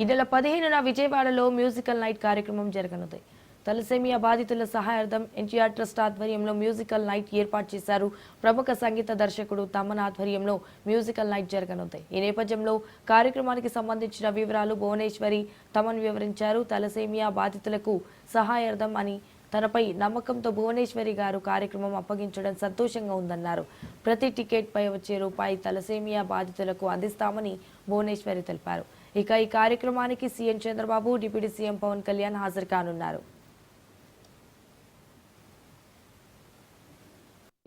ఈ నెల పదిహేనున విజయవాడలో మ్యూజికల్ నైట్ కార్యక్రమం జరగనుంది. తలసేమియా బాధితుల సహాయార్థం ఎన్టీఆర్ ట్రస్ట్ ఆధ్వర్యంలో మ్యూజికల్ నైట్ ఏర్పాటు చేశారు. ప్రముఖ సంగీత దర్శకుడు తమన్ ఆధ్వర్యంలో మ్యూజికల్ నైట్ జరగనుంది. ఈ నేపథ్యంలో కార్యక్రమానికి సంబంధించిన వివరాలు భువనేశ్వరి తమన్ వివరించారు. తలసేమియా బాధితులకు సహాయార్థం అని తనపై నమ్మకంతో భువనేశ్వరి గారు కార్యక్రమం అప్పగించడం సంతోషంగా ఉందన్నారు. ప్రతి టికెట్ పై వచ్చే రూపాయి తలసేమియా బాధితులకు అందిస్తామని భువనేశ్వరి తెలిపారు. ఇక ఈ కార్యక్రమానికి CM Chandrababu deputy CM Pawan Kalyan హాజరు కానున్నారు.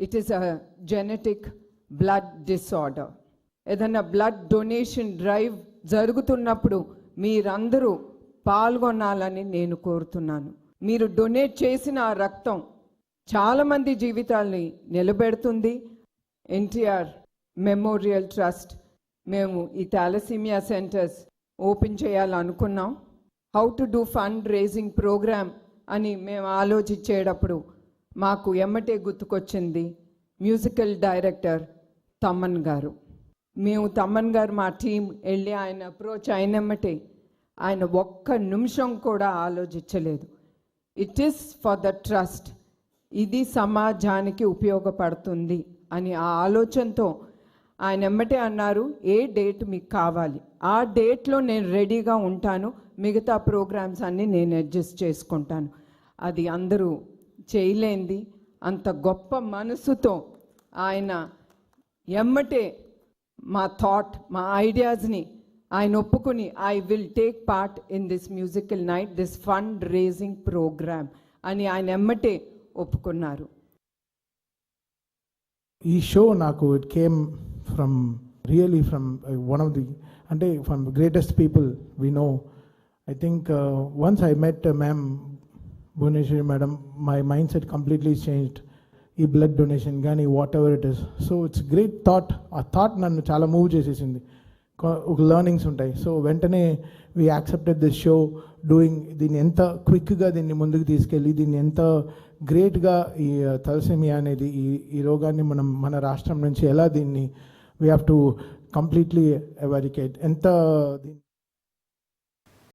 It is a genetic blood disorder ఏదైనా బ్లడ్ డొనేషన్ డ్రైవ్ జరుగుతున్నప్పుడు మీరందరూ పాల్గొనాలని నేను కోరుతున్నాను. మీరు డొనేట్ చేసిన ఆ రక్తం చాలామంది జీవితాల్ని నిలబెడుతుంది. ఎన్టీఆర్ మెమోరియల్ ట్రస్ట్ మేము ఈ thalassaemia centres open చేయాలనుకున్నాం. How to do fund raising programme అని మేము ఆలోచించేటప్పుడు మాకు ఎమ్మటే గుర్తుకొచ్చింది మ్యూజికల్ డైరెక్టర్ తమ్మన్ గారు. మేము తమ్మన్ గారు మా టీం వెళ్ళి ఆయన అప్రోచ్ అయినమ్మటే ఆయన ఒక్క నిమిషం కూడా ఆలోచించలేదు. It is for the trust ఇది సమాజానికి ఉపయోగపడుతుంది అని ఆ ఆలోచనతో ఆయన ఎమ్మటే అన్నారు ఏ డేట్ మీకు కావాలి? ఆ డేట్లో నేను రెడీగా ఉంటాను. మిగతా ప్రోగ్రామ్స్ అన్నీ నేను అడ్జస్ట్ చేసుకుంటాను. అది అందరూ చేయలేంది. అంత గొప్ప మనసుతో ఆయన ఎమ్మటే మా థాట్ మా ఐడియాస్ని ఆయన ఒప్పుకుని I will take part in this musical night this fund raising programme అని ఆయన ఎమ్మటే ఒప్పుకున్నారు. ఈ షో నాకు it came from really from one of the అంటే from greatest people we know I think once I met ma'am Bhuvaneswari madam my mindset completely changed ఈ blood donation కానీ whatever it is so it's great thought ఆ thought నన్ను చాలా move చేసేసింది. ఒక learnings ఉంటాయి. So వెంటనే we accepted this show doing దీన్ని ఎంత క్విక్గా దీన్ని ముందుకు తీసుకెళ్ళి దీన్ని ఎంత గ్రేట్గా ఈ uh, తలసేమియా అనేది ఈ ఈ రోగాన్ని మనం మన రాష్ట్రం నుంచి ఎలా దీన్ని we have to completely eradicate ఎంత దీన్ని